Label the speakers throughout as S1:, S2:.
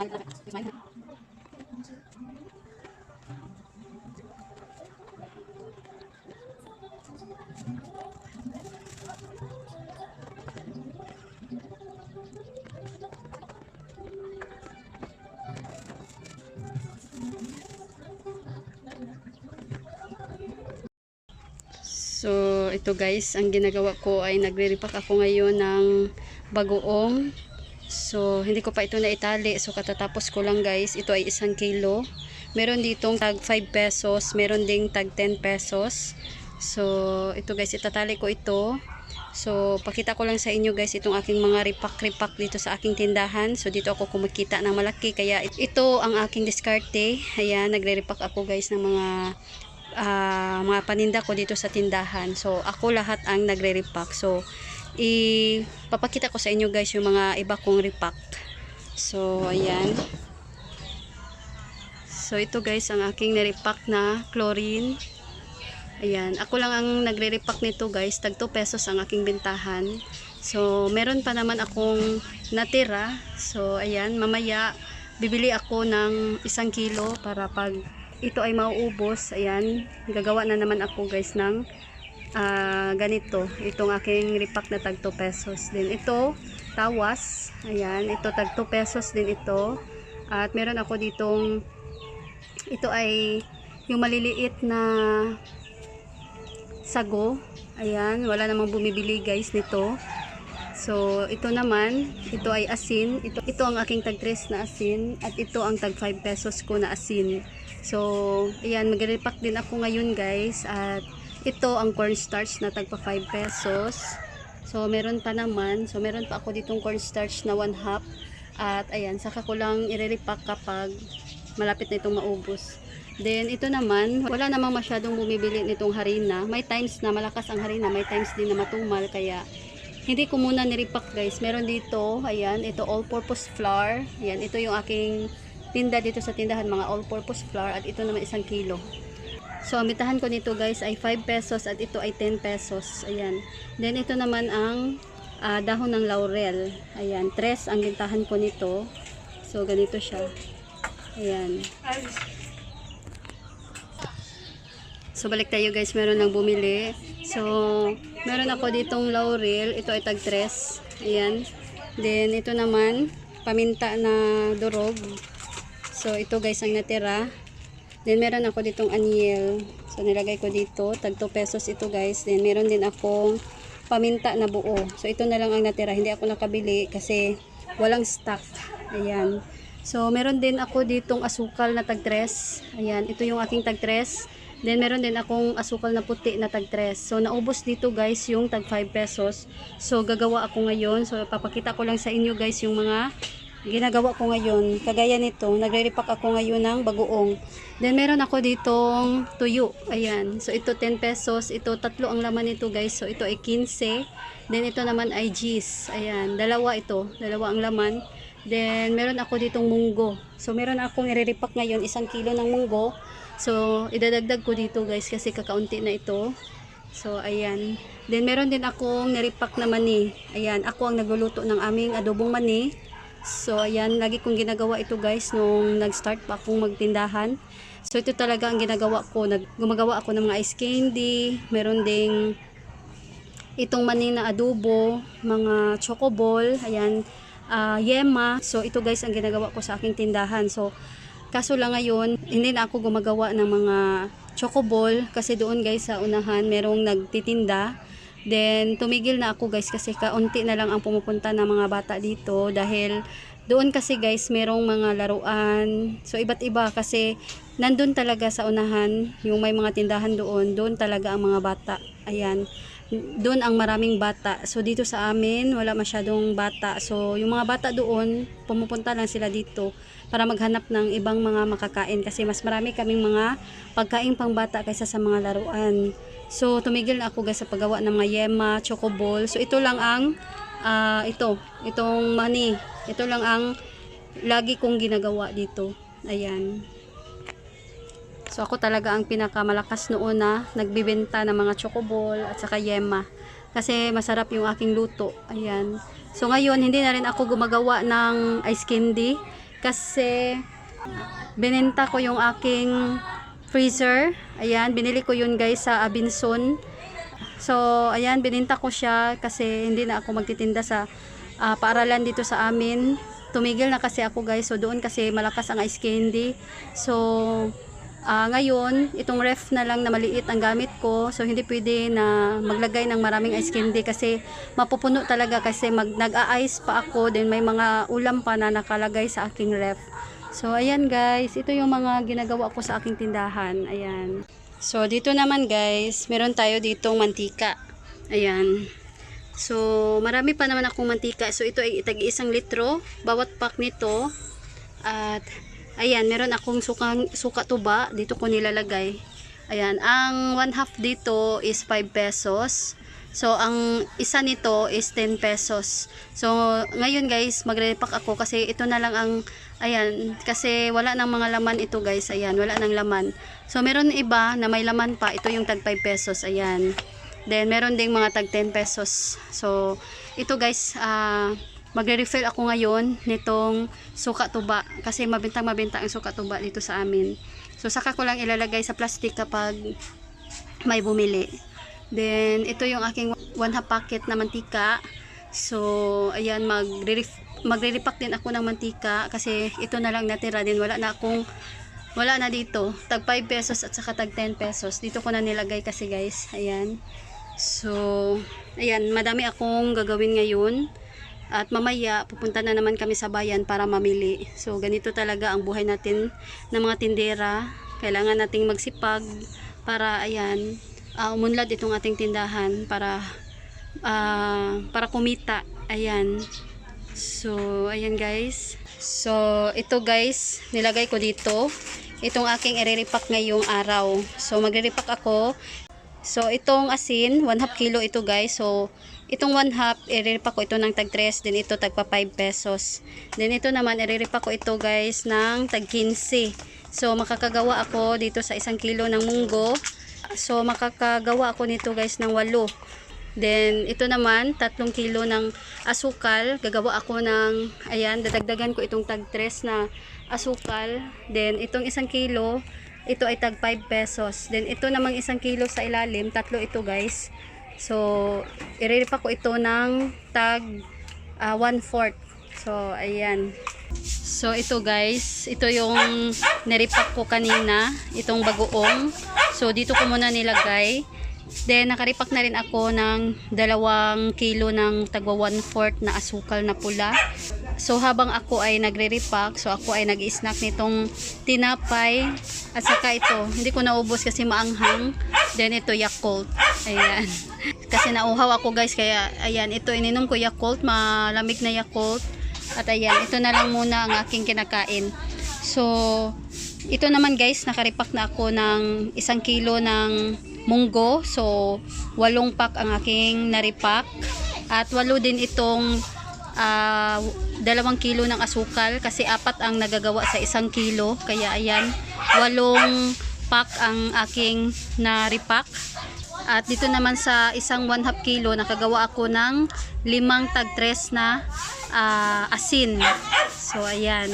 S1: So, ito guys, ang ginagawa ko ay nagre-repack ako ngayon ng bagoong. So, hindi ko pa ito naitali. So, katatapos ko lang guys. Ito ay isang kilo. Meron ditong tag 5 pesos. Meron ding tag 10 pesos. So, ito guys, itatali ko ito. So, pakita ko lang sa inyo guys itong aking mga repack-repack dito sa aking tindahan. So, dito ako kumikita ng malaki. Kaya ito ang aking diskarte. Ayan, nagre-repack ako guys ng mga ah, mga paninda ko dito sa tindahan. So, ako lahat ang nagre-repack. So, ipapakita ko sa inyo guys yung mga iba kong repack. So, ayan. So, ito guys ang aking nirepack na chlorine. Ayan. Ako lang ang nagre-repack nito guys. Tag 2 pesos ang aking bintahan. So, meron pa naman akong natira. So, ayan. Mamaya, bibili ako ng isang kilo para pag ito ay mauubos. Ayan. Gagawa na naman ako guys ng ah, ganito. Itong aking repack na tag 2 pesos. Then ito, tawas. Ayan. Ito tag 2 pesos din ito. At meron ako ditong ito ay yung maliliit na sago. Ayan, wala namang bumibili guys nito. So, ito naman, ito ay asin. Ito, ito ang aking tag 3 na asin. At ito ang tag 5 pesos ko na asin. So, ayan, magre-repack din ako ngayon guys. At ito ang cornstarch na tag pa 5 pesos. So, meron pa naman. So, meron pa ako ditong cornstarch na 1 half. At ayan, saka ko lang i-repack kapag malapit na itong maubos. Then, ito naman, wala namang masyadong bumibili nitong harina. May times na malakas ang harina, may times din na matumal. Kaya, hindi ko muna nirepack guys. Meron dito, ayan, ito all-purpose flour. Ayan, ito yung aking tinda dito sa tindahan, mga all-purpose flour. At ito naman isang kilo. So, ang bitahan ko nito guys ay 5 pesos at ito ay 10 pesos. Ayan. Then, ito naman ang ah, dahon ng laurel. Ayan, 3 ang bintahan ko nito. So, ganito siya. Ayan. So, balik tayo guys. Meron lang bumili. So, meron ako ditong laurel. Ito ay tag 3. Ayan. Then, ito naman, paminta na durog. So, ito guys ang natira. Then, meron ako ditong aniel. So, nilagay ko dito. Tag 2 pesos ito guys. Then, meron din akong paminta na buo. So, ito na lang ang natira. Hindi ako nakabili kasi walang stock. Ayan. So, meron din ako ditong asukal na tag 3. Ayan. Ito yung aking tag 3. Then, meron din akong asukal na puti na tag 3. So, naubos dito guys yung tag 5 pesos. So, gagawa ako ngayon. So, papakita ko lang sa inyo guys yung mga ginagawa ko ngayon. Kagaya nito, nagre-repack ako ngayon ng bagoong. Then, meron ako ditong tuyo. Ayan. So, ito 10 pesos. Ito, tatlo ang laman nito guys. So, ito ay 15. Then, ito naman ay G's. Ayan. Dalawa ito. Dalawa ang laman. Then, meron ako ditong munggo. So, meron akong i-repack ngayon, isang kilo ng munggo. So, idadagdag ko dito guys kasi kakaunti na ito. So, ayan. Then, meron din akong naripak na mani. Ayan, ako ang nagluluto ng aming adobong mani. So, ayan, lagi kong ginagawa ito guys nung nag-start pa akong magtindahan. So, ito talaga ang ginagawa ko. Nag gumagawa ako ng mga ice candy. Meron ding itong mani na adobo, mga choco ball, ayan, ah, yema. So, ito guys ang ginagawa ko sa aking tindahan. So, kaso lang ngayon, hindi na ako gumagawa ng mga choco ball kasi doon guys sa unahan merong nagtitinda. Then, tumigil na ako guys kasi kaunti na lang ang pumupunta ng mga bata dito dahil doon kasi guys merong mga laruan. So, iba't iba kasi nandun talaga sa unahan yung may mga tindahan doon. Doon talaga ang mga bata. Ayan doon ang maraming bata. So dito sa amin, wala masyadong bata. So yung mga bata doon, pumupunta lang sila dito para maghanap ng ibang mga makakain kasi mas marami kaming mga pagkain pang bata kaysa sa mga laruan. So tumigil na ako guys sa paggawa ng mga yema, choco ball. So ito lang ang ah, ito, itong money. Ito lang ang lagi kong ginagawa dito. Ayan. So ako talaga ang pinakamalakas noon na nagbibenta ng mga chocoball at saka yema. Kasi masarap yung aking luto. Ayan. So ngayon, hindi na rin ako gumagawa ng ice candy. Kasi binenta ko yung aking freezer. Ayan, binili ko yun guys sa Abinson. So, ayan, bininta ko siya kasi hindi na ako magtitinda sa ah, paaralan dito sa amin. Tumigil na kasi ako guys. So, doon kasi malakas ang ice candy. So, ah, ngayon, itong ref na lang na maliit ang gamit ko. So, hindi pwede na maglagay ng maraming ice candy kasi mapupuno talaga kasi mag, nag-a-ice pa ako. Then, may mga ulam pa na nakalagay sa aking ref. So, ayan guys. Ito yung mga ginagawa ko sa aking tindahan. Ayan. So, dito naman guys, meron tayo ditong mantika. Ayan. So, marami pa naman akong mantika. So, ito ay itag isang litro. Bawat pack nito. At, ayan, meron akong sukang, suka tuba. Dito ko nilalagay. Ayan. Ang one half dito is 5 pesos. So, ang isa nito is 10 pesos. So, ngayon guys, magre-repack ako kasi ito na lang ang, ayan, kasi wala nang mga laman ito guys. Ayan, wala nang laman. So, meron iba na may laman pa. Ito yung tag 5 pesos. Ayan. Then, meron ding mga tag 10 pesos. So, ito guys, ah, magre-refill ako ngayon nitong suka tuba. Kasi mabintang mabintang ang suka tuba dito sa amin. So, saka ko lang ilalagay sa plastic kapag may bumili. Then, ito yung aking one half packet na mantika. So, ayan, magre magre-repack din ako ng mantika kasi ito na lang natira din. Wala na akong, wala na dito. Tag 5 pesos at saka tag 10 pesos. Dito ko na nilagay kasi guys. Ayan. So, ayan, madami akong gagawin ngayon. At mamaya, pupunta na naman kami sa bayan para mamili. So, ganito talaga ang buhay natin ng mga tindera. Kailangan nating magsipag para, ayan, uh, umunlad itong ating tindahan para ah, para kumita. Ayan. So, ayan guys. So, ito guys, nilagay ko dito. Itong aking iriripak ngayong araw. So, magre-repack ako. So, itong asin, 1 half kilo ito guys. So, itong 1 half, iriripak ko ito ng tag 3. Then, ito tag pa 5 pesos. Then, ito naman, iriripak ko ito guys ng tag 15. So, makakagawa ako dito sa isang kilo ng munggo. So, makakagawa ako nito guys ng 8. Then, ito naman, 3 kilo ng asukal. Gagawa ako ng, ayan, dadagdagan ko itong tag 3 na asukal. Then, itong isang kilo, ito ay tag 5 pesos. Then, ito namang isang kilo sa ilalim, tatlo ito guys. So, iriripa ko ito ng tag 1 fourth. So, ayan. So, ito guys, ito yung naripak ko kanina, itong bagoong. So, dito ko muna nilagay. Then, nakaripak na rin ako ng dalawang kilo ng tagwa 1 fourth na asukal na pula. So, habang ako ay nagre-repack, so ako ay nag-snack nitong tinapay at saka ito. Hindi ko naubos kasi maanghang. Then, ito Yakult. Ayan. Kasi nauhaw ako guys, kaya ayan, ito ininom ko Yakult, malamig na Yakult. At ayan, ito na lang muna ang aking kinakain. So, ito naman guys, nakaripak na ako ng isang kilo ng munggo. So, walong pack ang aking naripak. At walo din itong ah, dalawang kilo ng asukal kasi apat ang nagagawa sa isang kilo. Kaya ayan, walong pack ang aking naripak. At dito naman sa isang 1 half kilo, nakagawa ako ng limang tag tres na ah, asin. So, ayan.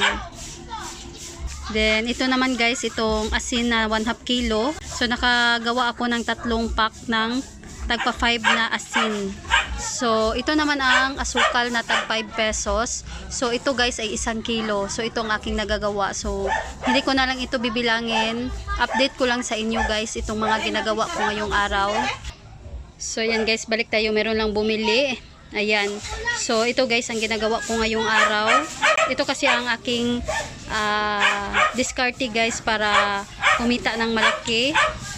S1: Then, ito naman guys, itong asin na 1 half kilo. So, nakagawa ako ng tatlong pack ng tagpa 5 na asin. So, ito naman ang asukal na tag 5 pesos. So, ito guys ay isang kilo. So, ito ang aking nagagawa. So, hindi ko na lang ito bibilangin. Update ko lang sa inyo guys itong mga ginagawa ko ngayong araw. So, yan guys, balik tayo. Meron lang bumili. Ayan. So, ito guys, ang ginagawa ko ngayong araw. Ito kasi ang aking ah, discarte guys para kumita ng malaki.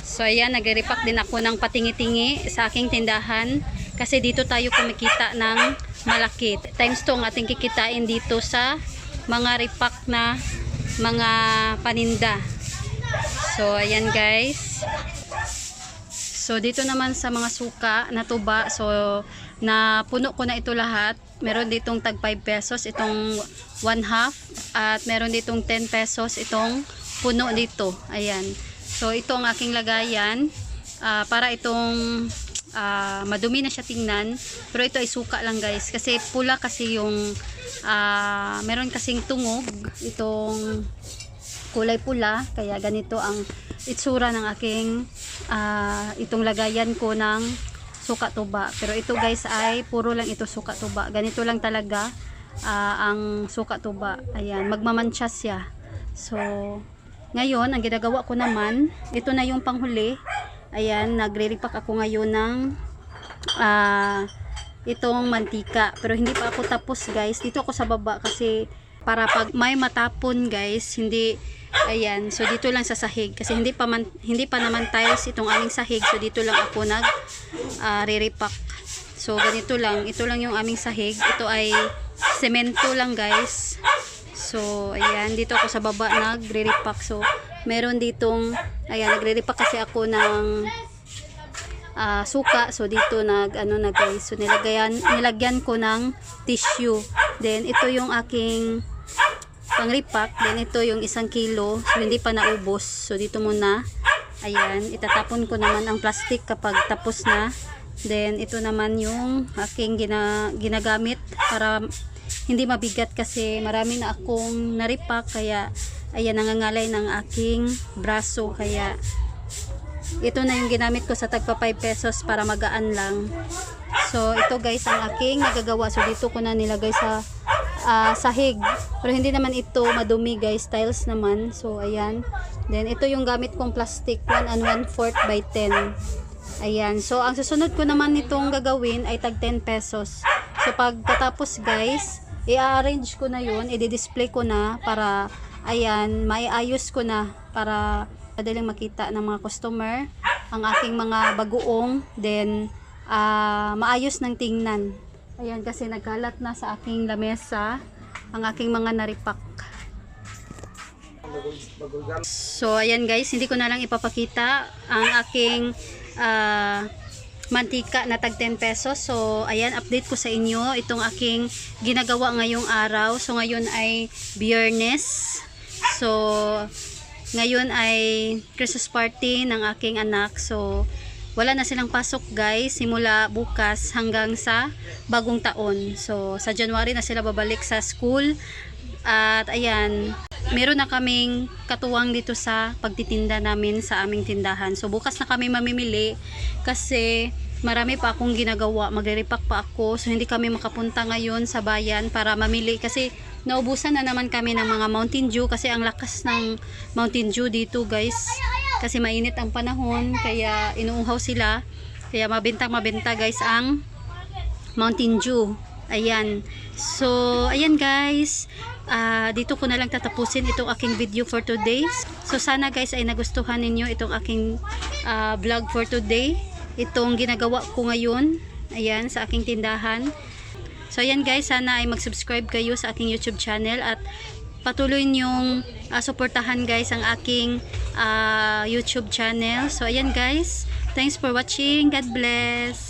S1: So, ayan, nagre-repack din ako ng patingi-tingi sa aking tindahan. Kasi dito tayo kumikita ng malaki. Times 2 ang ating kikitain dito sa mga repack na mga paninda. So, ayan guys. So, dito naman sa mga suka na tuba, so, na puno ko na ito lahat. Meron ditong tag 5 pesos, itong 1 half, at meron ditong 10 pesos, itong puno dito. Ayan. So ito ang aking lagayan ah, para itong ah, madumi na siya tingnan. Pero ito ay suka lang guys kasi pula kasi yung ah, meron kasing tungog itong kulay pula kaya ganito ang itsura ng aking ah, itong lagayan ko ng suka tuba. Pero ito guys ay puro lang ito suka tuba. Ganito lang talaga ah, ang suka tuba. Ayan, magmamantsa siya. So, ngayon, ang ginagawa ko naman, ito na yung panghuli. Ayan, nagre-repack ako ngayon ng ah, itong mantika. Pero hindi pa ako tapos guys. Dito ako sa baba kasi para pag may matapon guys, hindi ayan. So dito lang sa sahig kasi hindi pa man, hindi pa naman tiles itong aming sahig. So dito lang ako nag ah, re-repack. So ganito lang, ito lang yung aming sahig. Ito ay semento lang guys. So, ayan, dito ako sa baba nagre-repack. So, meron ditong, ayan, nagre-repack kasi ako ng ah, suka. So, dito nag, ano na guys. So, nilagyan, nilagyan ko ng tissue. Then, ito yung aking pang-repack. Then, ito yung isang kilo. So, hindi pa naubos. So, dito muna. Ayan, itatapon ko naman ang plastic kapag tapos na. Then, ito naman yung aking gina, ginagamit para hindi mabigat kasi marami na akong naripak kaya ayan nangangalay ng aking braso kaya ito na yung ginamit ko sa tagpa 5 pesos para magaan lang so ito guys ang aking nagagawa so dito ko na nilagay sa ah, sahig. Pero hindi naman ito madumi guys. Tiles naman. So ayan. Then ito yung gamit kong plastic. 1 and 1 fourth by 10 Ayan. So, ang susunod ko naman nitong gagawin ay tag 10 pesos. So, pagkatapos guys, i-arrange ko na yun, i-display ko na para, ayan, maiayos ko na para madaling makita ng mga customer ang aking mga bagoong, then, ah, maayos ng tingnan. Ayan, kasi nagkalat na sa aking lamesa ang aking mga naripak. So, ayan guys, hindi ko na lang ipapakita ang aking ah, mantika na tag 10 pesos. So, ayan, update ko sa inyo itong aking ginagawa ngayong araw. So, ngayon ay biyernes. So, ngayon ay Christmas party ng aking anak. So, wala na silang pasok guys simula bukas hanggang sa bagong taon. So, sa January na sila babalik sa school. At ayan, meron na kaming katuwang dito sa pagtitinda namin sa aming tindahan. So bukas na kami mamimili kasi marami pa akong ginagawa. Magre-repack pa ako. So hindi kami makapunta ngayon sa bayan para mamili kasi naubusan na naman kami ng mga Mountain Dew kasi ang lakas ng Mountain Dew dito guys. Kasi mainit ang panahon kaya inuuhaw sila. Kaya mabintang mabenta guys ang Mountain Dew. Ayan. So, ayan guys. Ah, dito ko na lang tatapusin itong aking video for today. So, sana guys ay nagustuhan ninyo itong aking ah, vlog for today. Itong ginagawa ko ngayon. Ayan, sa aking tindahan. So, ayan guys. Sana ay mag-subscribe kayo sa aking YouTube channel at patuloy niyong ah, suportahan guys ang aking ah, YouTube channel. So, ayan guys. Thanks for watching. God bless.